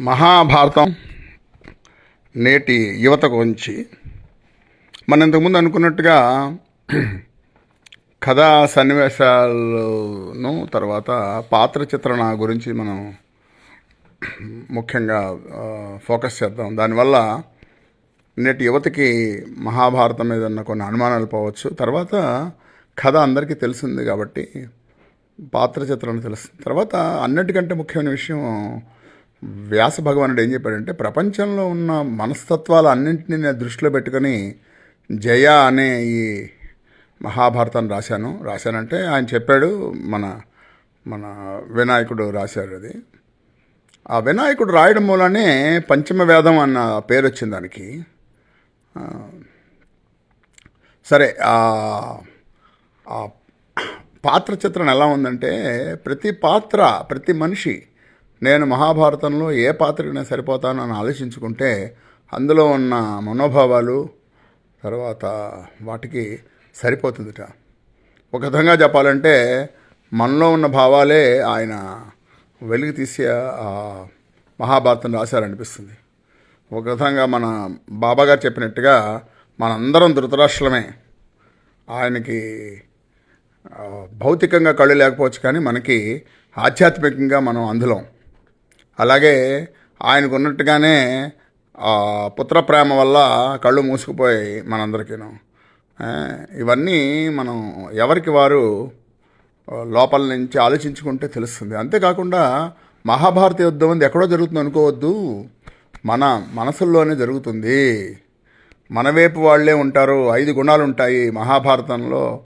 మహాభారతం నేటి యువత గురించి మనం ఇంతకుముందు అనుకున్నట్టుగా కథా సన్నివేశాలను తర్వాత పాత్ర చిత్రణ గురించి మనం ముఖ్యంగా ఫోకస్ చేద్దాం. దానివల్ల నేటి యువతకి మహాభారతం మీద ఉన్న కొన్ని అనుమానాలు పోవచ్చు. తర్వాత కథ అందరికీ తెలిసింది కాబట్టి పాత్ర చిత్రణ తెలుస్తుంది. తర్వాత అన్నిటికంటే ముఖ్యమైన విషయం వ్యాస భగవానుడు ఏం చెప్పాడంటే ప్రపంచంలో ఉన్న మనస్తత్వాలు అన్నింటినీ నేను దృష్టిలో పెట్టుకొని జయ అనే ఈ మహాభారతాన్ని రాశాను. రాశానంటే ఆయన చెప్పాడు మన మన వినాయకుడు రాశారు అది. ఆ వినాయకుడు రాయడం మూలనే పంచమ వేదం అన్న పేరు వచ్చింది దానికి. సరే ఆ పాత్ర చిత్రం ఎలా ఉందంటే ప్రతి పాత్ర ప్రతి మనిషి నేను మహాభారతంలో ఏ పాత్రకైనా సరిపోతానో అని ఆలోచించుకుంటే అందులో ఉన్న మనోభావాలు తర్వాత వాటికి సరిపోతుందిట. ఒక విధంగా చెప్పాలంటే మనలో ఉన్న భావాలే ఆయన వెలుగు తీసి మహాభారతం రాశారనిపిస్తుంది. ఒక విధంగా మన బాబాగారు చెప్పినట్టుగా మనందరం ధృతరాష్ట్రమే. ఆయనకి భౌతికంగా కళ్ళు లేకపోవచ్చు కానీ మనకి ఆధ్యాత్మికంగా మనం అందులో. అలాగే ఆయనకు ఉన్నట్టుగానే పుత్ర ప్రేమ వల్ల కళ్ళు మూసుకుపోయాయి మనందరికీను. ఇవన్నీ మనం ఎవరికి వారు లోపల నుంచి ఆలోచించుకుంటే తెలుస్తుంది. అంతేకాకుండా మహాభారత యుద్ధం అనేది ఎక్కడో జరుగుతుంది అనుకోవద్దు. మన మనసుల్లోనే జరుగుతుంది. మన వైపు వాళ్ళే ఉంటారు. ఐదు గుణాలు ఉంటాయి మహాభారతంలో.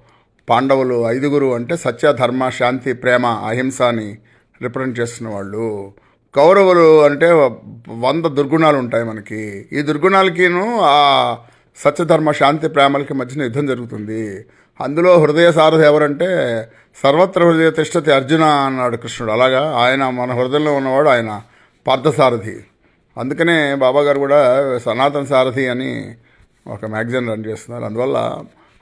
పాండవులు ఐదుగురు అంటే సత్య ధర్మ శాంతి ప్రేమ అహింస అని రిప్రజెంట్ చేస్తున్న వాళ్ళు. కౌరవులు అంటే వంద దుర్గుణాలు ఉంటాయి మనకి. ఈ దుర్గుణాలకిను ఆ సత్యధర్మ శాంతి ప్రేమలకి మధ్యన యుద్ధం జరుగుతుంది. అందులో హృదయ సారథి ఎవరంటే సర్వత్ర హృదయ తిష్టతి అర్జున అన్నాడు కృష్ణుడు. అలాగా ఆయన మన హృదయంలో ఉన్నవాడు ఆయన పార్థసారథి అందుకనే బాబా గారు కూడా సనాతన సారథి అని ఒక మ్యాగజైన్ రన్ చేస్తున్నారు. అందువల్ల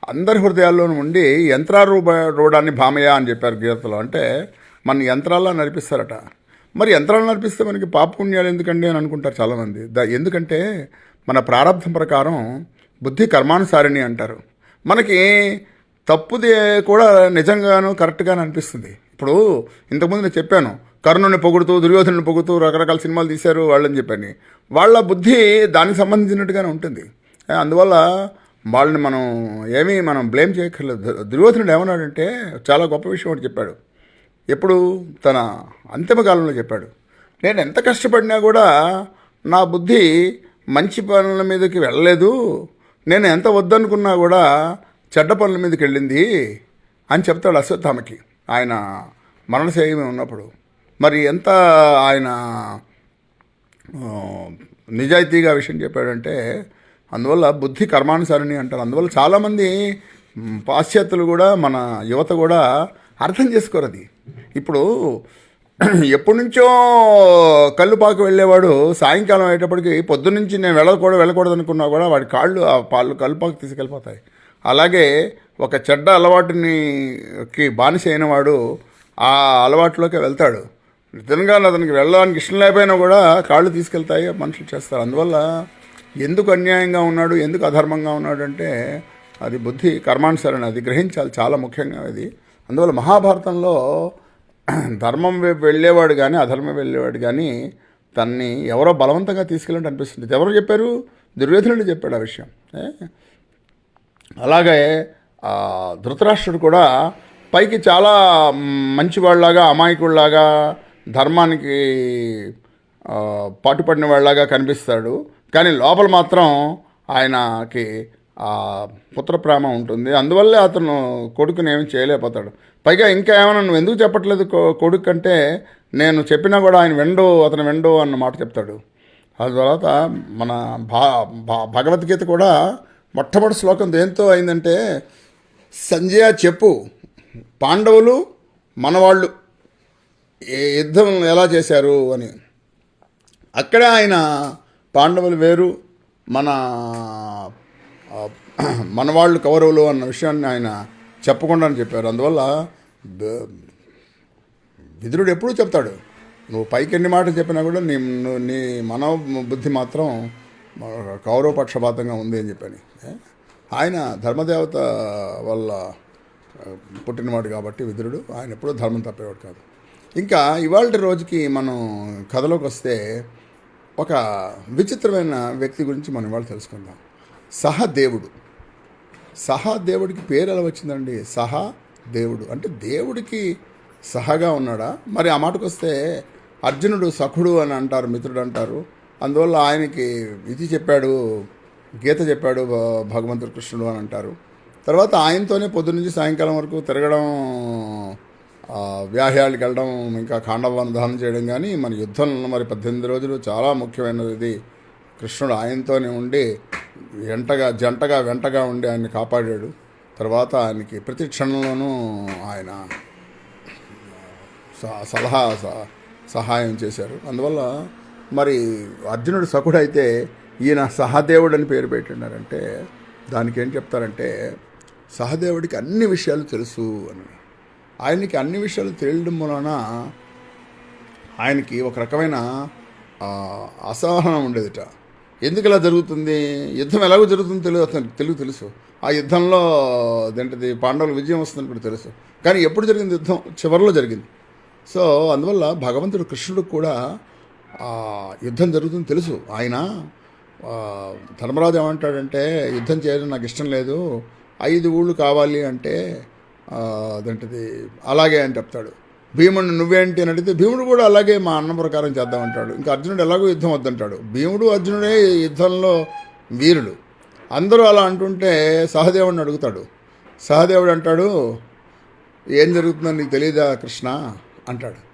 అందరి హృదయాల్లో ఉండి యంత్రారూప రూఢాన్ని భామయ అని చెప్పారు గీతలో. అంటే మన యంత్రాల్లో నడిపిస్తారట. మరి యంత్రాలు నడిపిస్తే మనకి పాపపుణ్యాలు ఎందుకండి అని అనుకుంటారు చాలామంది. దా ఎందుకంటే మన ప్రారంభం ప్రకారం బుద్ధి కర్మానుసారిణి అంటారు. మనకి తప్పుది కూడా నిజంగాను కరెక్ట్గాను అనిపిస్తుంది. ఇప్పుడు ఇంతకుముందు నేను చెప్పాను కర్ణుని పొగుడుతూ దుర్యోధనుని పొగుడుతూ రకరకాల సినిమాలు తీశారు వాళ్ళని చెప్పని. వాళ్ళ బుద్ధి దానికి సంబంధించినట్టుగానే ఉంటుంది. అందువల్ల వాళ్ళని మనం ఏమీ మనం బ్లేమ్ చేయక్కర్లేదు. దుర్యోధనుడు ఏమన్నాడంటే చాలా గొప్ప విషయం ఒకటి చెప్పాడు. ఎప్పుడు? తన అంతిమ కాలంలో చెప్పాడు. నేను ఎంత కష్టపడినా కూడా నా బుద్ధి మంచి పనుల మీదకి వెళ్ళలేదు. నేను ఎంత వద్దనుకున్నా కూడా చెడ్డ పనుల మీదకి వెళ్ళింది అని చెప్తాడు అశ్వత్థామకి. ఆయన మరణశైలి ఉన్నప్పుడు. మరి ఎంత ఆయన నిజాయితీగా విషయం చెప్పాడంటే అందువల్ల బుద్ధి కర్మానుసారిని అంటారు. అందువల్ల చాలామంది పాశ్చాత్యులు కూడా మన యువత కూడా అర్థం చేసుకోరు అది. ఇప్పుడు ఎప్పటి నుంచో కళ్ళుపాకు వెళ్ళేవాడు సాయంకాలం అయ్యేటప్పటికి పొద్దున్నుంచి నేను వెళ్ళకూడదు వెళ్ళకూడదు అనుకున్నా కూడా వాడి కాళ్ళు ఆ పాలు కళ్ళుపాకు తీసుకెళ్ళిపోతాయి. అలాగే ఒక చెడ్డ అలవాటుని కి బానిస అయినవాడు ఆ అలవాటులోకి వెళ్తాడు. నిజంగా అతనికి వెళ్ళడానికి ఇష్టం లేకపోయినా కూడా కాళ్ళు తీసుకెళ్తాయి మనుషులు చేస్తారు. అందువల్ల ఎందుకు అన్యాయంగా ఉన్నాడు ఎందుకు అధర్మంగా ఉన్నాడు అంటే అది బుద్ధి కర్మానుసరణ అది గ్రహించాలి చాలా ముఖ్యంగా అది అందువల్ల మహాభారతంలో ధర్మం వైపు వెళ్ళేవాడు కానీ అధర్మం వెళ్ళేవాడు కానీ తన్ని ఎవరో బలవంతంగా తీసుకెళ్ళండి అనిపిస్తుంది ఎవరు చెప్పారు? దుర్యోధనుడు చెప్పాడు ఆ విషయం. అలాగే ధృతరాష్ట్రుడు కూడా పైకి చాలా మంచివాళ్ళలాగా అమాయకుడిలాగా ధర్మానికి పాటుపడిన వాళ్ళలాగా కనిపిస్తాడు. కానీ లోపల మాత్రం ఆయనకి పుత్రప్రేమ ఉంటుంది. అందువల్లే అతను కొడుకుని ఏమి చేయలేకపోతాడు. పైగా ఇంకా ఏమైనా నువ్వు ఎందుకు చెప్పట్లేదు కొడుకు అంటే నేను చెప్పినా కూడా ఆయన వెండు అతను వెండు అన్న మాట చెప్తాడు. ఆ తర్వాత మన భా భగవద్గీత కూడా మొట్టమొదటి శ్లోకం దేంతో అయిందంటే సంజయ చెప్పు పాండవులు మనవాళ్ళు యుద్ధం ఎలా చేశారు అని. అక్కడే ఆయన పాండవులు వేరు మన మనవాళ్ళు కౌరవులు అన్న విషయాన్ని ఆయన చెప్పకుండా అని చెప్పారు. అందువల్ల విదురుడు ఎప్పుడూ చెప్తాడు నువ్వు పైకి ఎన్ని మాటలు చెప్పినా కూడా నీ నీ మన బుద్ధి మాత్రం కౌరవ పక్షపాతంగా ఉంది అని చెప్పని. ఆయన ధర్మదేవత వల్ల పుట్టినవాడు కాబట్టి విదురుడు ఆయన ఎప్పుడూ ధర్మం తప్పేవాడు కాదు. ఇంకా ఇవాళ రోజుకి మనం కథలోకి వస్తే ఒక విచిత్రమైన వ్యక్తి గురించి మనం ఇవాళ తెలుసుకుందాం. సహదేవుడు సహా దేవుడికి పేరు ఎలా వచ్చిందండి? సహా దేవుడు. అంటే దేవుడికి సహగా ఉన్నాడా? మరి ఆ మాటకు వస్తే అర్జునుడు సఖుడు అని అంటారు మిత్రుడు అంటారు. అందువల్ల ఆయనకి ఇది చెప్పాడు గీత చెప్పాడు భ- భగవంతుడు కృష్ణుడు అని అంటారు. తర్వాత ఆయనతోనే పొద్దు నుంచి సాయంకాలం వరకు తిరగడం వ్యాహ్యాలకు వెళ్ళడం ఇంకా ఖాండవాన్ని దహనం చేయడం కానీ మన యుద్ధంలో మరి పద్దెనిమిది రోజులు చాలా ముఖ్యమైనది కృష్ణుడు ఆయనతోనే ఉండి ఎంటగా జంటగా వెంటగా ఉండి ఆయన్ని కాపాడాడు. తర్వాత ఆయనకి ప్రతి క్షణంలోనూ ఆయన సలహా సహాయం చేశారు. అందువల్ల మరి అర్జునుడు సకుడైతే ఈయన సహదేవుడు అని పేరు పెట్టినారంటే దానికి ఏం చెప్తారంటే సహదేవుడికి అన్ని విషయాలు తెలుసు అని. ఆయనకి అన్ని విషయాలు తెలియడం వలన ఆయనకి ఒక రకమైన అసహనం ఉండేదిట. ఎందుకు ఇలా జరుగుతుంది? యుద్ధం ఎలాగో జరుగుతుందో తెలియదు అతను తెలుగు తెలుసు. ఆ యుద్ధంలో అదేంటిది పాండవులు విజయం వస్తుందని కూడా తెలుసు. కానీ ఎప్పుడు జరిగింది యుద్ధం? చివరిలో జరిగింది. సో అందువల్ల భగవంతుడు కృష్ణుడు కూడా ఆ, యుద్ధం జరుగుతుంది తెలుసు. ఆయన ధర్మరాజు ఏమంటాడంటే యుద్ధం చేయడం నాకు ఇష్టం లేదు. ఐదు ఊళ్ళు కావాలి అంటే అదేంటిది అలాగే అని చెప్తాడు. భీముడు నువ్వేంటి అని అడిగితే భీముడు కూడా అలాగే మా అన్న ప్రకారం చేద్దామంటాడు. ఇంకా అర్జునుడు ఎలాగో యుద్ధం వద్దంటాడు. భీముడు అర్జునుడే యుద్ధంలో వీరుడు అందరూ అలా అంటుంటే సహదేవుడిని అడుగుతాడు. సహదేవుడు అంటాడు ఏం జరుగుతుందో నీకు తెలియదా కృష్ణ? అంటాడు.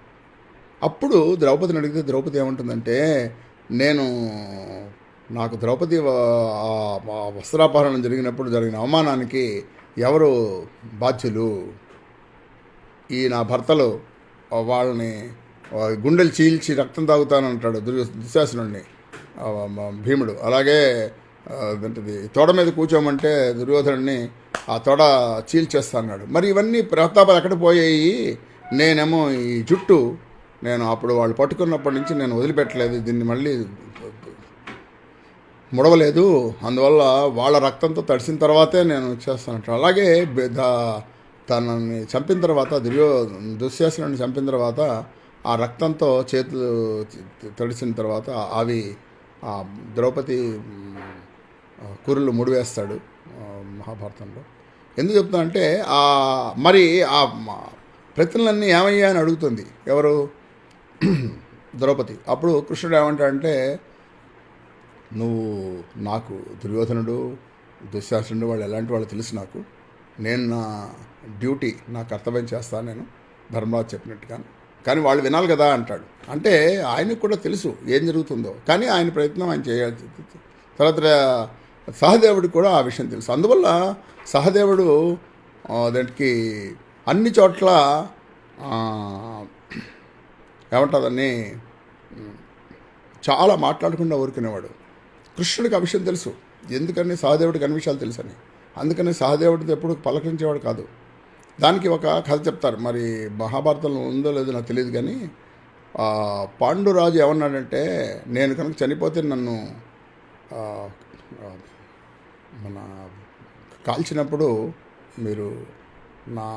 అప్పుడు ద్రౌపదిని అడిగితే ద్రౌపది ఏమంటుందంటే నేను నాకు ద్రౌపది ఆ- వస్త్రాపహరణం జరిగినప్పుడు జరిగిన అవమానానికి ఎవరు బాధ్యులు? ఈ నా భర్తలు వాళ్ళని గుండెలు చీల్చి రక్తం తాగుతానంటాడు దుర్ దుశ్శాసనుడిని భీముడు. అలాగే ఆ, తోడ మీద కూర్చోమంటే దుర్యోధనుడిని ఆ తొడ చీల్చేస్తాన్నాడు మరి ఇవన్నీ ప్రతాపాలు ఎక్కడ పోయాయి? నేనేమో ఈ జుట్టు నేను అప్పుడు వాళ్ళు పట్టుకున్నప్పటి నుంచి నేను వదిలిపెట్టలేదు దీన్ని మళ్ళీ ముడవలేదు అందువల్ల వాళ్ళ రక్తంతో తడిసిన తర్వాతే నేను చేస్తాను అలాగే దా- తనని చంపిన తర్వాత దుర్యో దుశ్శాసనుడిని చంపిన తర్వాత ఆ రక్తంతో చేతులు తడిసిన తర్వాత అవి ఆ ద్రౌపది కురులు ముడివేస్తాడు మహాభారతంలో. ఎందుకు చెప్తానంటే ఆ మరి ఆ ప్రతిలన్నీ ఏమయ్యా అని అడుగుతుంది. ఎవరు? ద్రౌపది. అప్పుడు కృష్ణుడు ఏమంటాడంటే నువ్వు నాకు దుర్యోధనుడు దుశ్శాసనుడు వాళ్ళు ఎలాంటి వాళ్ళు తెలుసు నాకు. నేను నా డ్యూటీ నా కర్తవ్యం చేస్తాను నేను. ధర్మరాజు చెప్పినట్టుగా. కానీ వాళ్ళు వినాలి కదా అంటాడు. అంటే ఆయనకు కూడా తెలుసు ఏం జరుగుతుందో. కానీ ఆయన ప్రయత్నం ఆయన చేయాలి తర్వాత సహదేవుడికి కూడా ఆ విషయం తెలుసు. అందువల్ల సహదేవుడు దానికి అన్ని చోట్ల ఏమంటుందని చాలా మాట్లాడకుండా ఊరుకునేవాడు. కృష్ణుడికి ఆ విషయం తెలుసు. ఎందుకని సహదేవుడికి అన్ని విషయాలు తెలుసని. అందుకని సహదేవుడితో ఎప్పుడు పలకరించేవాడు కాదు. దానికి ఒక కథ చెప్తారు. మరి మహాభారతంలో ఉందో లేదో నాకు తెలియదు కానీ పాండురాజు ఏమన్నాడంటే నేను కనుక చనిపోతే నన్ను మన కాల్చినప్పుడు మీరు నా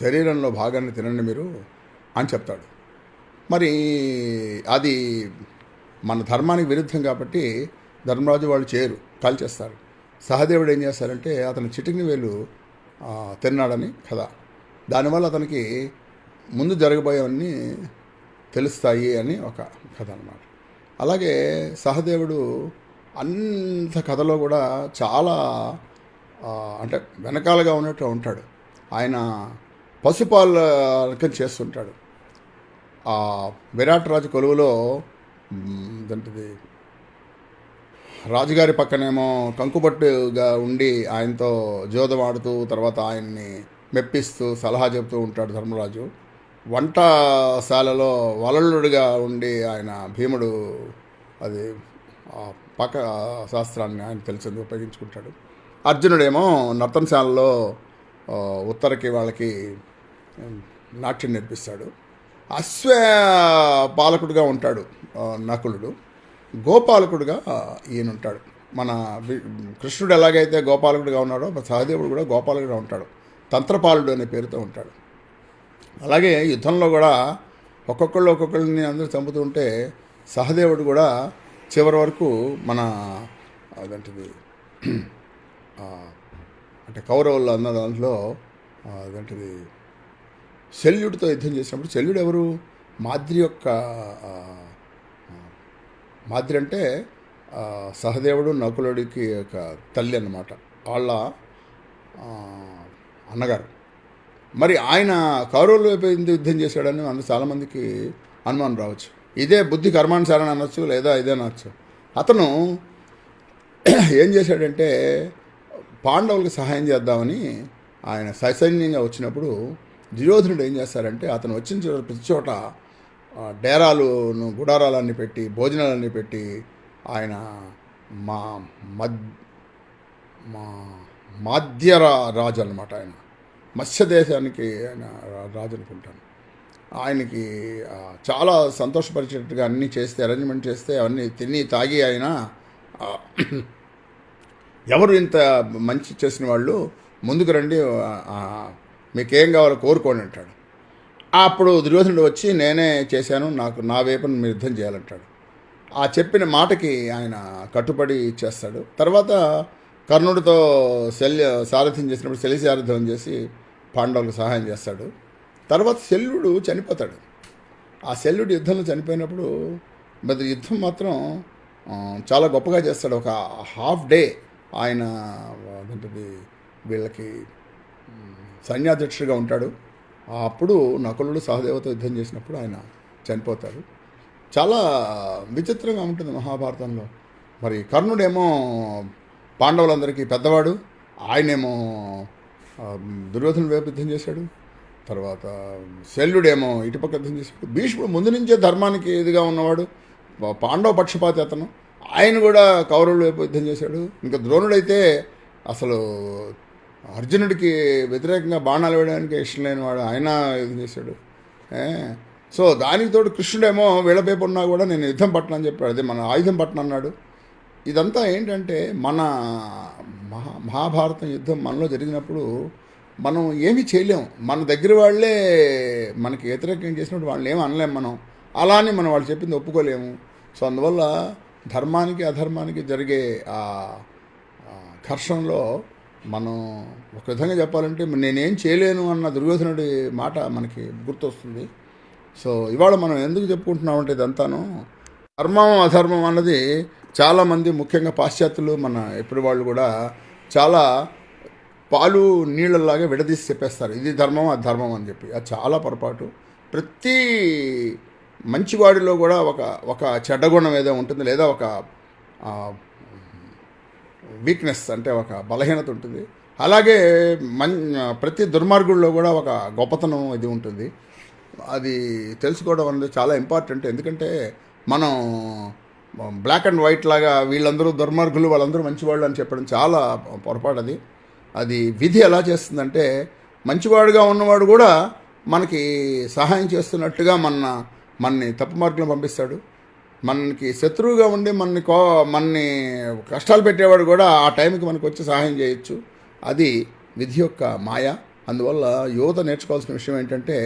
శరీరంలో భాగాన్ని తినండి మీరు అని చెప్తాడు. మరి అది మన ధర్మానికి విరుద్ధం కాబట్టి ధర్మరాజు వాళ్ళు చేయరు కాల్చేస్తారు. సహదేవుడు ఏం చేస్తారంటే అతను చిటికిన వేలు తిన్నాడని కథ. దానివల్ల అతనికి ముందు జరగబోయేవన్నీ తెలుస్తాయి అని ఒక కథ అనమాట అలాగే సహదేవుడు అంత కథలో కూడా చాలా అంటే వెనకాలగా ఉన్నట్టు ఉంటాడు. ఆయన పశుపాలకం చేస్తుంటాడు. విరాట్ రాజు కొలువులో మ్, రాజుగారి పక్కనేమో కంకుపట్టుగా ఉండి ఆయనతో జోదం ఆడుతూ తర్వాత ఆయన్ని మెప్పిస్తూ సలహా చెబుతూ ఉంటాడు ధర్మరాజు. వంటశాలలో వలలుడిగా ఉండి ఆయన భీముడు అది పక్క శాస్త్రాన్ని ఆయన తెలిసింది ఉపయోగించుకుంటాడు. అర్జునుడేమో నర్తనశాలలో ఉత్తరకి వాళ్ళకి నాట్యం నేర్పిస్తాడు. అశ్వ పాలకుడుగా ఉంటాడు నకులుడు. గోపాలకుడుగా ఈయన ఉంటాడు మన కృష్ణుడు ఎలాగైతే గోపాలకుడుగా ఉన్నాడో సహదేవుడు కూడా గోపాలకుడుగా ఉంటాడు. తంత్రపాలుడు అనే పేరుతో ఉంటాడు. అలాగే యుద్ధంలో కూడా ఒక్కొక్కళ్ళు ఒక్కొక్కళ్ళని అందరూ చంపుతూ ఉంటే సహదేవుడు కూడా చివరి వరకు మన అదంటిది అంటే కౌరవులు అన్న దాంట్లో అదంటిది శల్యుడితో యుద్ధం చేసినప్పుడు శల్యుడు ఎవరు? మాద్రి యొక్క మాద్రి అంటే సహదేవుడు నకులుడికి ఒక తల్లి అన్నమాట. వాళ్ళ అన్నగారు. మరి ఆయన కౌరవుల వైపు ఎందుకు యుద్ధం చేశాడని అందు చాలామందికి అనుమానం రావచ్చు. ఇదే బుద్ధి కర్మానుసారణ అనొచ్చు లేదా ఇదే అనొచ్చు. అతను ఏం చేశాడంటే పాండవులకు సహాయం చేద్దామని ఆయన సైసైన్యంగా వచ్చినప్పుడు దుర్యోధనుడు ఏం చేస్తారంటే అతను వచ్చిన చోట ప్రతి చోట డేరాలును గుడారాలన్నీ పెట్టి భోజనాలన్నీ పెట్టి ఆయన మా మద్ మా మాధ్య రాజు అనమాట ఆయన. మత్స్య దేశానికి ఆయన రాజు అనుకుంటాను ఆయనకి చాలా సంతోషపరిచేటట్టుగా అన్నీ చేస్తే అరేంజ్మెంట్ చేస్తే అవన్నీ తిని తాగి ఆయన ఎవరు ఇంత మంచి చేసిన వాళ్ళు ముందుకు రండి మీకేం కావాలో కోరుకోండి అంటాడు. అప్పుడు దుర్యోధనుడు వచ్చి నేనే చేశాను నాకు నా వైపున మీరు యుద్ధం చేయాలంటాడు. ఆ చెప్పిన మాటకి ఆయన కట్టుబడి చేస్తాడు. తర్వాత కర్ణుడితో శల్య సారథ్యం చేసినప్పుడు శల్య సారథ్యం చేసి పాండవులకు సహాయం చేస్తాడు. తర్వాత శల్యుడు చనిపోతాడు. ఆ శల్యుడు యుద్ధంలో చనిపోయినప్పుడు మరి యుద్ధం మాత్రం చాలా గొప్పగా చేస్తాడు. ఒక హాఫ్ డే ఆయన అదేంటిది వీళ్ళకి సైన్యాధ్యక్షుడిగా ఉంటాడు. అప్పుడు నకులుడు సహదేవతో యుద్ధం చేసినప్పుడు ఆయన చనిపోతారు. చాలా విచిత్రంగా ఉంటుంది మహాభారతంలో. మరి కర్ణుడేమో పాండవులందరికీ పెద్దవాడు ఆయనేమో దుర్యోధన వైపు యుద్ధం చేశాడు తర్వాత శల్యుడేమో ఇటుపక్క యుద్ధం చేశాడు. భీష్ముడు ముందు నుంచే ధర్మానికి ఇదిగా ఉన్నవాడు పాండవ పక్షపాతి అతను. ఆయన కూడా కౌరవుల వైపు యుద్ధం చేశాడు. ఇంకా ద్రోణుడైతే అసలు అర్జునుడికి వ్యతిరేకంగా బాణాలు వేయడానికి ఇష్టం లేనివాడు ఆయన ఇది చేశాడు. సో దానికి తోడు కృష్ణుడేమో వీళ్ళపేపు ఉన్నా కూడా నేను యుద్ధం పట్టను అని చెప్పాడు. అదే మన ఆయుధం పట్టను అన్నాడు. ఇదంతా ఏంటంటే మన మహా మహాభారతం యుద్ధం మనలో జరిగినప్పుడు మనం ఏమీ చేయలేం. మన దగ్గర వాళ్ళే మనకి వ్యతిరేకం చేసినప్పుడు వాళ్ళని ఏమి అనలేం మనం. అలానే మనం వాళ్ళు చెప్పింది ఒప్పుకోలేము. సో అందువల్ల ధర్మానికి అధర్మానికి జరిగే ఆ ఘర్షణలో మనం ఒక విధంగా చెప్పాలంటే నేనేం చేయలేను అన్న దుర్యోధనుడి మాట మనకి గుర్తొస్తుంది. సో ఇవాళ మనం ఎందుకు చెప్పుకుంటున్నామంటే ఇదంతాను. ధర్మం అధర్మం అన్నది చాలామంది ముఖ్యంగా పాశ్చాత్యులు మన ఎప్పుడు వాళ్ళు కూడా చాలా పాలు నీళ్ళలాగా విడదీసి చెప్పేస్తారు. ఇది ధర్మం అది ధర్మం అని చెప్పి. అది చాలా పొరపాటు. ప్రతి మంచివాడిలో కూడా ఒక ఒక చెడ్డగుణం ఏదో ఉంటుంది లేదా ఒక వీక్నెస్ అంటే ఒక బలహీనత ఉంటుంది. అలాగే మన్ ప్రతి దుర్మార్గుల్లో కూడా ఒక గొప్పతనం ఇది ఉంటుంది. అది తెలుసుకోవడం అనేది చాలా ఇంపార్టెంట్ ఎందుకంటే మనం బ్లాక్ అండ్ వైట్ లాగా వీళ్ళందరూ దుర్మార్గులు వాళ్ళందరూ మంచివాళ్ళు అని చెప్పడం చాలా పొరపాటు అది. అది విధి ఎలా చేస్తుందంటే మంచివాడుగా ఉన్నవాడు కూడా మనకి సహాయం చేస్తున్నట్టుగా మన మనని తప్పు మార్గంలో పంపిస్తాడు. మనకి శత్రువుగా ఉండి మనని కో మనని కష్టాలు పెట్టేవాడు కూడా ఆ టైంకి మనకు వచ్చి సహాయం చేయొచ్చు. అది విధి యొక్క మాయ. అందువల్ల యువత నేర్చుకోవాల్సిన విషయం ఏంటంటే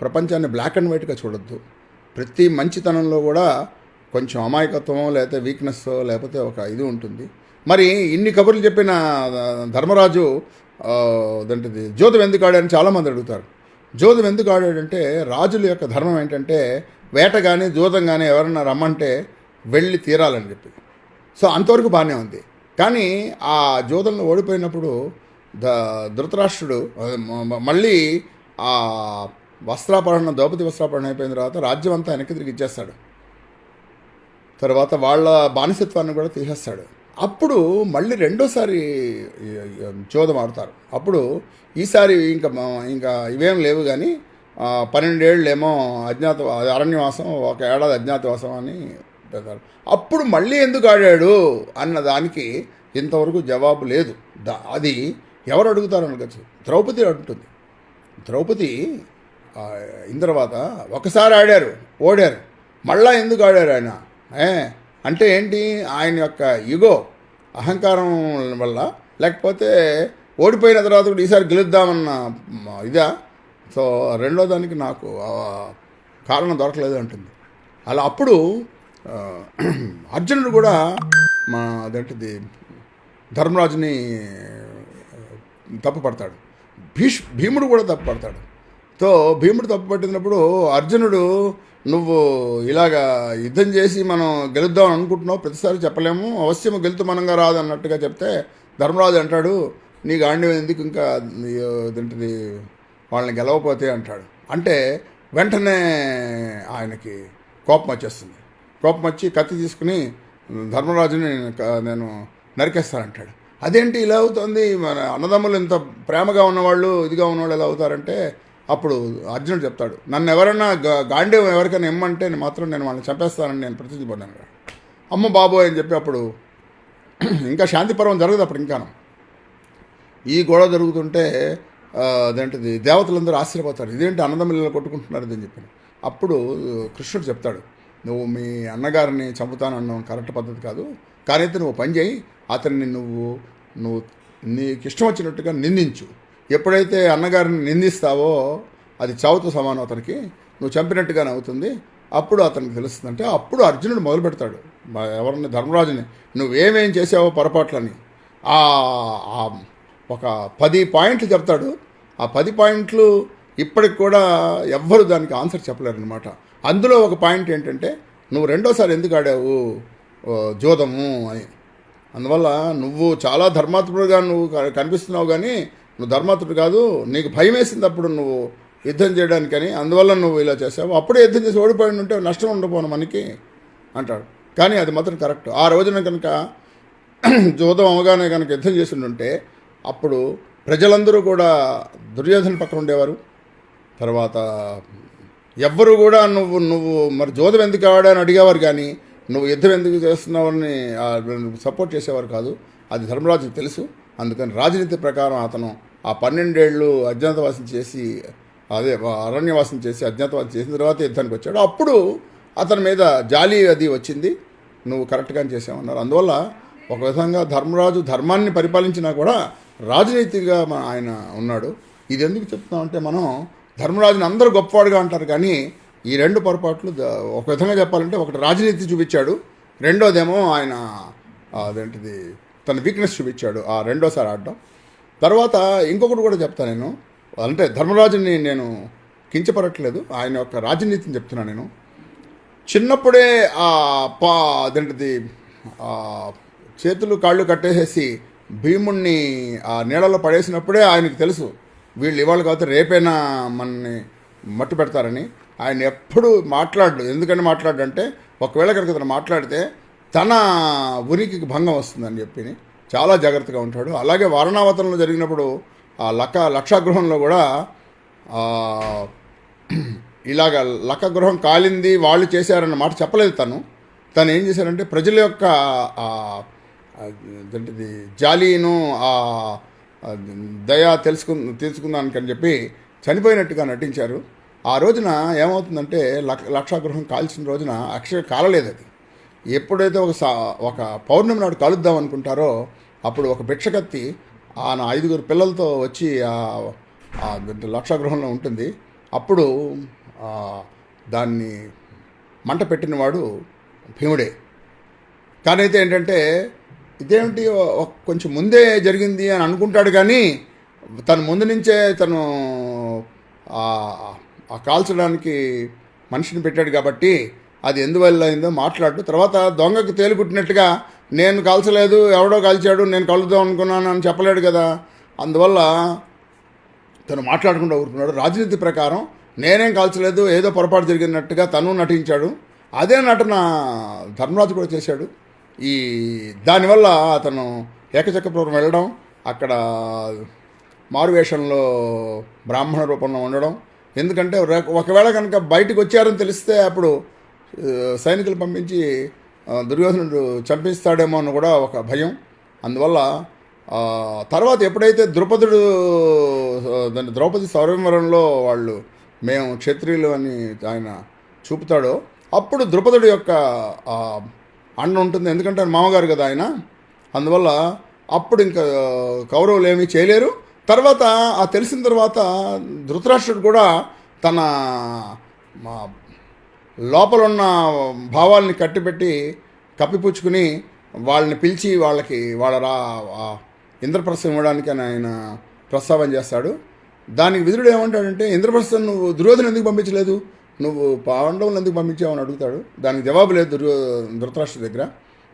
ప్రపంచాన్ని బ్లాక్ అండ్ వైట్గా చూడొద్దు. ప్రతి మంచితనంలో కూడా కొంచెం అమాయకత్వం లేకపోతే వీక్నెస్ లేకపోతే ఒక ఇది ఉంటుంది. మరి ఇన్ని కబుర్లు చెప్పిన ధర్మరాజు ఆ, అదంటిది జ్యోతం ఎందుకు ఆడాడని చాలామంది అడుగుతారు. జ్యోతి ఎందుకు ఆడాడంటే రాజుల యొక్క ధర్మం ఏంటంటే వేట కానీ జూదం కానీ ఎవరన్నా రమ్మంటే వెళ్ళి తీరాలని చెప్పి. సో అంతవరకు బాగానే ఉంది. కానీ ఆ జూదంలో ఓడిపోయినప్పుడు ద ధృతరాష్ట్రుడు మళ్ళీ ఆ వస్త్రాపహరణ ద్రౌపది వస్త్రాపహరణ అయిపోయిన తర్వాత రాజ్యం అంతా వెనక్కి తిరిగి ఇచ్చేస్తాడు. తర్వాత వాళ్ళ బానిసత్వాన్ని కూడా తీసేస్తాడు. అప్పుడు మళ్ళీ రెండోసారి జోదం ఆడతారు అప్పుడు ఈసారి ఇంకా ఇంకా ఇవేం లేవు కానీ పన్నెండేళ్ళేమో పన్నెండేళ్ళు అజ్ఞాత అరణ్యవాసం ఒక ఏడాది అజ్ఞాతవాసం అని పెడతారు అప్పుడు మళ్ళీ ఎందుకు ఆడాడు అన్న దానికి ఇంతవరకు జవాబు లేదు. దా అది ఎవరు అడుగుతారు అనగచ్చు ద్రౌపది అంటుంది. ద్రౌపది ఆ, అయిన తర్వాత ఒకసారి ఆడారు ఓడారు. మళ్ళా ఎందుకు ఆడారు ఆయన? ఏ అంటే ఏంటి? ఆయన యొక్క యుగో అహంకారం వల్ల లేకపోతే ఓడిపోయిన తర్వాత కూడా ఈసారి గెలుద్దామన్న ఇదా? సో రెండో దానికి నాకు కారణం దొరకలేదు అంటుంది. అలా అప్పుడు అర్జునుడు కూడా మా అదేంటిది ధర్మరాజుని తప్పు పడతాడు. భీష్ భీముడు కూడా తప్పు పడతాడు. సో భీముడు తప్పు పట్టినప్పుడు అర్జునుడు నువ్వు ఇలాగా యుద్ధం చేసి మనం గెలుద్దాం అనుకుంటున్నావు ప్రతిసారి చెప్పలేము అవశ్యం గెలుతు మనంగా రాదు అన్నట్టుగా చెప్తే ధర్మరాజు అంటాడు నీ గాండి ఎందుకు ఇంకా ఏంటిది వాళ్ళని గెలవపోతే అంటాడు. అంటే వెంటనే ఆయనకి కోపం వచ్చేస్తుంది. కోపం వచ్చి కత్తి తీసుకుని ధర్మరాజుని నేను నరికేస్తానంటాడు. అదేంటి ఇలా అవుతుంది? మన అన్నదమ్ములు ఇంత ప్రేమగా ఉన్నవాళ్ళు ఇదిగా ఉన్నవాళ్ళు ఎలా అవుతారంటే అప్పుడు అర్జునుడు చెప్తాడు నన్ను ఎవరన్నా గా- గాంధీవం ఎవరికైనా ఇమ్మంటే నేను మాత్రం నేను వాళ్ళని చంపేస్తానని నేను ప్రతిజ్ఞ పడ్డాను అమ్మ బాబోయ్ అని చెప్పి అప్పుడు ఇంకా శాంతిపర్వం జరగదు అప్పుడు ఇంకాను. ఈ గొడవ జరుగుతుంటే అదేంటిది దేవతలందరూ ఆశ్చర్యపోతారు. ఇదేంటి అన్నదమ్ములు కొట్టుకుంటున్నారు అని చెప్పి అప్పుడు కృష్ణుడు చెప్తాడు నువ్వు మీ అన్నగారిని చంపుతానన్నావు కరెక్ట్ పద్ధతి కాదు. కానీ అయితే నువ్వు పని చేయి అతన్ని నువ్వు నువ్వు నీకు ఇష్టం వచ్చినట్టుగా నిందించు. ఎప్పుడైతే అన్నగారిని నిందిస్తావో అది చావుతో సమానం అతనికి. నువ్వు చంపినట్టుగానే అవుతుంది. అప్పుడు అతనికి తెలుస్తుందంటే అప్పుడు అర్జునుడు మొదలు పెడతాడు. ఎవరిని ధర్మరాజుని నువ్వేమేం చేసావో పొరపాట్లని. ఆ ఆ ఒక పది పాయింట్లు చెప్తాడు. ఆ పది పాయింట్లు ఇప్పటికి కూడా ఎవ్వరు దానికి ఆన్సర్ చెప్పలేరు అనమాట అందులో ఒక పాయింట్ ఏంటంటే నువ్వు రెండోసారి ఎందుకు ఆడావు జోదము అని. అందువల్ల నువ్వు చాలా ధర్మాత్ముడుగా నువ్వు కనిపిస్తున్నావు కానీ నువ్వు ధర్మాత్ముడు కాదు నీకు భయం వేసింది అప్పుడు నువ్వు యుద్ధం చేయడానికని అందువల్ల నువ్వు ఇలా చేసావు. అప్పుడే యుద్ధం చేసి ఓడిపోయి ఉంటే నష్టం ఉండపోను మనకి అంటాడు. కానీ అది మాత్రం కరెక్ట్. ఆ రోజున కనుక జోదం అవగానే కనుక యుద్ధం చేసి ఉంటే అప్పుడు ప్రజలందరూ కూడా దుర్యోధన పక్కన ఉండేవారు. తర్వాత ఎవ్వరు కూడా నువ్వు నువ్వు మరి జోదం ఎందుకు ఆడాని అడిగేవారు కానీ నువ్వు యుద్ధం ఎందుకు చేస్తున్నావని సపోర్ట్ చేసేవారు కాదు. అది ధర్మరాజుకి తెలుసు. అందుకని రాజనీతి ప్రకారం అతను ఆ పన్నెండేళ్ళు అజ్ఞాతవాసం చేసి అదే అరణ్యవాసం చేసి అజ్ఞాతవాసం చేసిన తర్వాత యుద్ధానికి వచ్చాడు. అప్పుడు అతని మీద జాలి అది వచ్చింది. నువ్వు కరెక్ట్గానే చేసావన్నారు. అందువల్ల ఒక విధంగా ధర్మరాజు ధర్మాన్ని పరిపాలించినా కూడా రాజనీతిగా మన- ఆయన ఉన్నాడు. ఇది ఎందుకు చెప్తున్నామంటే మనం ధర్మరాజుని అందరూ గొప్పవాడుగా అంటారు కానీ ఈ రెండు పొరపాట్లు ఒక విధంగా చెప్పాలంటే ఒకటి రాజనీతి చూపించాడు రెండోదేమో ఆయన అదేంటిది తన వీక్నెస్ చూపించాడు ఆ రెండోసారి ఆడడం. తర్వాత ఇంకొకటి కూడా చెప్తాను నేను. అంటే ధర్మరాజుని నేను కించపరట్లేదు ఆయన యొక్క రాజనీతిని చెప్తున్నాను నేను. చిన్నప్పుడే ఆ పా అదేంటిది చేతులు కాళ్ళు కట్టేసేసి భీముణ్ణి ఆ నీళ్ళలో పడేసినప్పుడే ఆయనకు తెలుసు. వీళ్ళు ఇవాళ కాకపోతే రేపైనా మనని మట్టు పెడతారని. ఆయన ఎప్పుడు మాట్లాడు ఎందుకని మాట్లాడంటే ఒకవేళ కనుక తను మాట్లాడితే తన ఉనికికి భంగం వస్తుందని చెప్పి చాలా జాగ్రత్తగా ఉంటాడు. అలాగే వారణావతంలో జరిగినప్పుడు ఆ లక్క లక్షాగృహంలో కూడా ఇలాగ లక్క గృహం కాలింది వాళ్ళు చేశారన్న మాట చెప్పలేదు తను. తను ఏం చేశారంటే ప్రజల యొక్క ఏంటిది జాలీను ఆ దయా దయ తెలుసుకు తెలుసుకుందానికని చెప్పి చనిపోయినట్టుగా నటించారు. ఆ రోజున ఏమవుతుందంటే లక్ష లక్షాగృహం కాల్చిన రోజున అక్షర కాలలేదు అది. ఎప్పుడైతే ఒక సా ఒక పౌర్ణమి నాడు కలుద్దాం అనుకుంటారో అప్పుడు ఒక భిక్షకత్తి ఆ నా ఐదుగురు పిల్లలతో వచ్చి ఆ ఆ లక్షాగృహంలో ఉంటుంది. అప్పుడు దాన్ని మంట పెట్టినవాడు భీముడే. కానీ అయితే ఏంటంటే ఇదేమిటి కొంచెం ముందే జరిగింది అని అనుకుంటాడు కానీ తను ముందు నుంచే తను ఆ- కాల్చడానికి మనిషిని పెట్టాడు కాబట్టి అది ఎందువల్ల అయిందో మాట్లాడు. తర్వాత దొంగకు తేలికుట్టినట్టుగా నేను కాల్చలేదు ఎవడో కాల్చాడు నేను కలుద్దాం అనుకున్నాను అని చెప్పలేడు కదా. అందువల్ల తను మాట్లాడకుండా ఊరుకున్నాడు. రాజనీతి ప్రకారం నేనేం కాల్చలేదు ఏదో పొరపాటు జరిగినట్టుగా తను నటించాడు. అదే నటన ధర్మరాజు కూడా చేశాడు. ఈ దానివల్ల అతను ఏకచక్రపురం వెళ్ళడం అక్కడ మారువేషంలో బ్రాహ్మణ రూపంలో ఉండడం. ఎందుకంటే ఒకవేళ కనుక బయటకు వచ్చారని తెలిస్తే అప్పుడు సైనికులు పంపించి దుర్యోధనుడు చంపిస్తాడేమో అని కూడా ఒక భయం. అందువల్ల తర్వాత ఎప్పుడైతే ద్రుపదుడు దాని దాన్ని ద్రౌపది సౌరవరంలో వాళ్ళు మేము క్షత్రియులు అని ఆయన చూపుతాడో అప్పుడు ద్రుపదుడు యొక్క అండ ఉంటుంది. ఎందుకంటే ఆయన మామగారు కదా ఆయన. అందువల్ల అప్పుడు ఇంకా కౌరవులు ఏమీ చేయలేరు. తర్వాత ఆ తెలిసిన తర్వాత ధృతరాష్ట్రుడు కూడా తన మా లోపల ఉన్న భావాల్ని కట్టిపెట్టి కప్పిపుచ్చుకుని వాళ్ళని పిలిచి వాళ్ళకి వాళ్ళ రా ఇంద్రప్రస్థం ఇవ్వడానికి అని ఆయన ప్రస్తావన చేస్తాడు. దానికి విధుడు ఏమంటాడంటే ఇంద్రప్రస్థం నువ్వు దుర్యోధన ఎందుకు పంపించలేదు? నువ్వు పాండవులను ఎందుకు పంపించావు అని అడుగుతాడు. దానికి జవాబు లేదు దుర్యో ధృతరాష్ట్ర దగ్గర.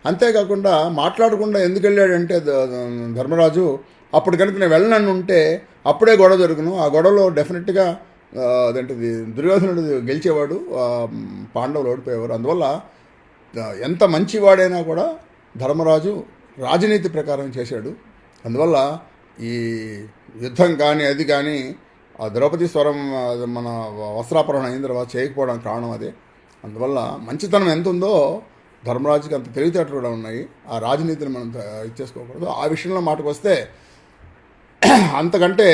అంతేకాకుండా మాట్లాడకుండా ఎందుకు వెళ్ళాడంటే ధర్మరాజు అప్పుడు కనుక నేను వెళ్ళనన్ను ఉంటే అప్పుడే గొడవ జరుగును. ఆ గొడవలో డెఫినెట్గా అదేంటిది దుర్యోధనుడు గెలిచేవాడు పాండవులు ఓడిపోయేవారు. అందువల్ల ఎంత మంచివాడైనా కూడా ధర్మరాజు రాజనీతి ప్రకారం చేశాడు. అందువల్ల ఈ యుద్ధం కానీ అది కానీ ఆ ద్రౌపది స్వరం మన వస్త్రాపహరణ అయిన తర్వాత చేయకపోవడానికి కారణం అదే. అందువల్ల మంచితనం ఎంత ఉందో ధర్మరాజుకి అంత తెలివితేటలు కూడా ఉన్నాయి. ఆ రాజనీతిని మనం ఇచ్చేసుకోకూడదు ఆ విషయంలో మాటకు వస్తే అంతకంటే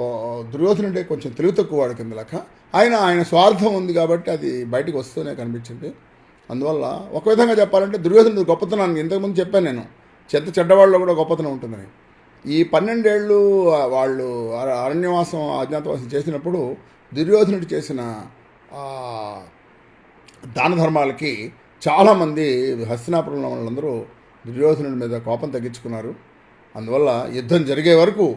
ఓ దుర్యోధనుడే కొంచెం తెలివి తక్కువ వాడి కింద లెక్క. ఆయన ఆయన స్వార్థం ఉంది కాబట్టి అది బయటకు వస్తూనే కనిపించింది. అందువల్ల ఒక విధంగా చెప్పాలంటే దుర్యోధనుడు గొప్పతనాన్ని ఇంతకుముందు చెప్పాను నేను. చెత్త చెడ్డవాళ్ళలో కూడా గొప్పతనం ఉంటుందని. ఈ పన్నెండేళ్ళు వాళ్ళు అర- అరణ్యవాసం అజ్ఞాతవాసం చేసినప్పుడు దుర్యోధనుడు చేసిన దాన ధర్మాలకి చాలామంది హస్తినాపురంలో వాళ్ళందరూ దుర్యోధనుడి మీద కోపం తగ్గించుకున్నారు. అందువల్ల యుద్ధం జరిగే వరకు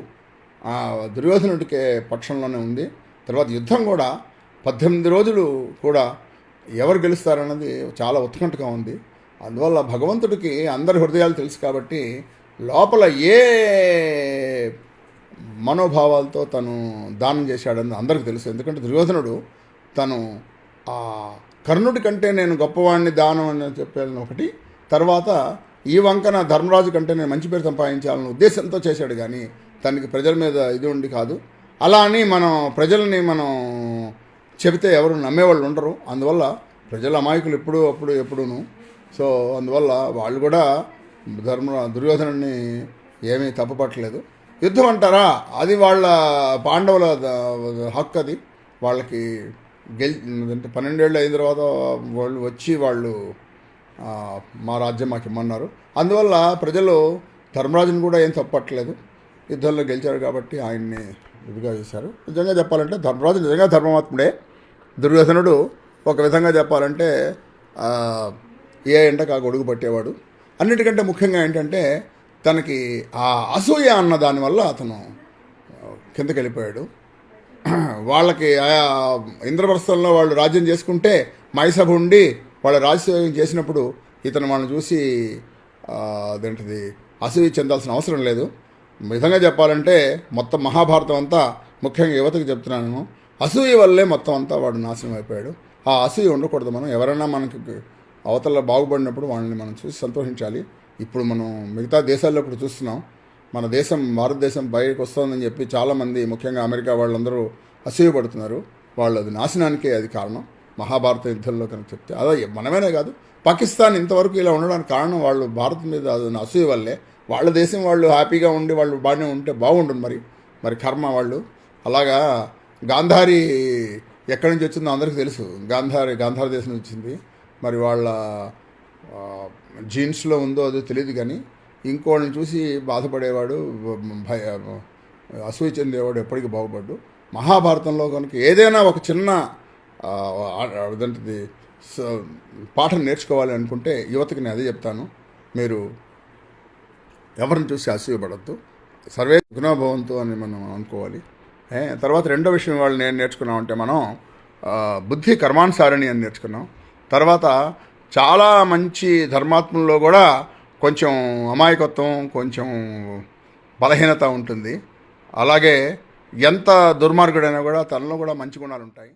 దుర్యోధనుడికే పక్షంలోనే ఉంది. తర్వాత యుద్ధం కూడా పద్దెనిమిది రోజులు కూడా ఎవరు గెలుస్తారన్నది చాలా ఉత్కంఠగా ఉంది. అందువల్ల భగవంతుడికి అందరి హృదయాలు తెలుసు కాబట్టి లోపల ఏ మనోభావాలతో తను దానం చేశాడని అందరికీ తెలుసు. ఎందుకంటే దుర్యోధనుడు తను ఆ కర్ణుడి కంటే నేను గొప్పవాడిని దానం అని చెప్పాలని ఒకటి తర్వాత ఈ వంకన ధర్మరాజు కంటే నేను మంచి పేరు సంపాదించాలన్న ఉద్దేశంతో చేశాడు కానీ తనకి ప్రజల మీద ఇది ఉండి కాదు. అలా అని మనం ప్రజల్ని మనం చెబితే ఎవరు నమ్మేవాళ్ళు ఉండరు. అందువల్ల ప్రజల అమాయకులు ఎప్పుడు అప్పుడు ఎప్పుడూను. సో అందువల్ల వాళ్ళు కూడా ధర్మ దుర్యోధనుడిని ఏమీ తప్పుపట్టలేదు. యుద్ధం అంటారా? అది వాళ్ళ పాండవుల హక్కు అది. వాళ్ళకి గెల్ అంటే పన్నెండేళ్ళు అయిన తర్వాత వాళ్ళు వచ్చి వాళ్ళు మా రాజ్యం మాకు ఇమ్మన్నారు. అందువల్ల ప్రజలు ధర్మరాజుని కూడా ఏం తప్పట్లేదు యుద్ధంలో గెలిచారు కాబట్టి ఆయన్ని ఇదిగా చేశారు. నిజంగా చెప్పాలంటే ధర్మరాజు నిజంగా ధర్మమాత్ముడే. దుర్యోధనుడు ఒక విధంగా చెప్పాలంటే ఏ ఎండకు ఆ గొడుగు పట్టేవాడు? అన్నిటికంటే ముఖ్యంగా ఏంటంటే తనకి ఆ అసూయ అన్న దానివల్ల అతను కిందకి వెళ్ళిపోయాడు. వాళ్ళకి ఆయా ఇంద్రప్రస్థంలో వాళ్ళు రాజ్యం చేసుకుంటే మైసభ ఉండి వాళ్ళ రాజసేవం చేసినప్పుడు ఇతను వాళ్ళని చూసి అదేంటిది అసూయ చెందాల్సిన అవసరం లేదు. విధంగా చెప్పాలంటే మొత్తం మహాభారతం అంతా ముఖ్యంగా యువతకు చెప్తున్నాను అసూయ వల్లే మొత్తం అంతా వాడు నాశనం అయిపోయాడు. ఆ అసూయ ఉండకూడదు మనం. ఎవరైనా మనకి అవతల బాగుపడినప్పుడు వాళ్ళని మనం చూసి సంతోషించాలి. ఇప్పుడు మనం మిగతా దేశాల్లో ఇప్పుడు చూస్తున్నాం. మన దేశం భారతదేశం బయటకు వస్తుందని చెప్పి చాలామంది ముఖ్యంగా అమెరికా వాళ్ళందరూ అసూయపడుతున్నారు. వాళ్ళు అది నాశనానికే అది కారణం. మహాభారత యుద్ధంలో కనుక చెప్తే అదే మనమేనే కాదు. పాకిస్తాన్ ఇంతవరకు ఇలా ఉండడానికి కారణం వాళ్ళు భారత్ మీద అది అసూయ వల్లే. వాళ్ళ దేశం వాళ్ళు హ్యాపీగా ఉండి వాళ్ళు బాగానే ఉంటే బాగుంటుంది మరి. మరి కర్మ వాళ్ళు. అలాగా గాంధారి ఎక్కడి నుంచి వచ్చిందో అందరికీ తెలుసు. గాంధారి గాంధార దేశం నుంచి వచ్చింది. మరి వాళ్ళ జీన్స్లో ఉందో అదో తెలియదు కానీ ఇంకోళ్ళని చూసి బాధపడేవాడు భయ అసూయ చెందేవాడు ఎప్పటికీ బాగుపడ్డు. మహాభారతంలో కనుక ఏదైనా ఒక చిన్న ఆ, స- పాఠం నేర్చుకోవాలి అనుకుంటే యువతకి నేను అదే చెప్తాను. మీరు ఎవరిని చూసి అసూయపడద్దు. సర్వే గుణభవంతు అని మనం అనుకోవాలి. తర్వాత రెండో విషయం వాళ్ళు నేను నేర్చుకున్నామంటే మనం బుద్ధి కర్మానుసారిణి అని నేర్చుకున్నాం. తర్వాత చాలా మంచి ధర్మాత్మల్లో కూడా కొంచెం అమాయకత్వం కొంచెం బలహీనత ఉంటుంది. అలాగే ఎంత దుర్మార్గుడైనా కూడా తనలో కూడా మంచి గుణాలు ఉంటాయి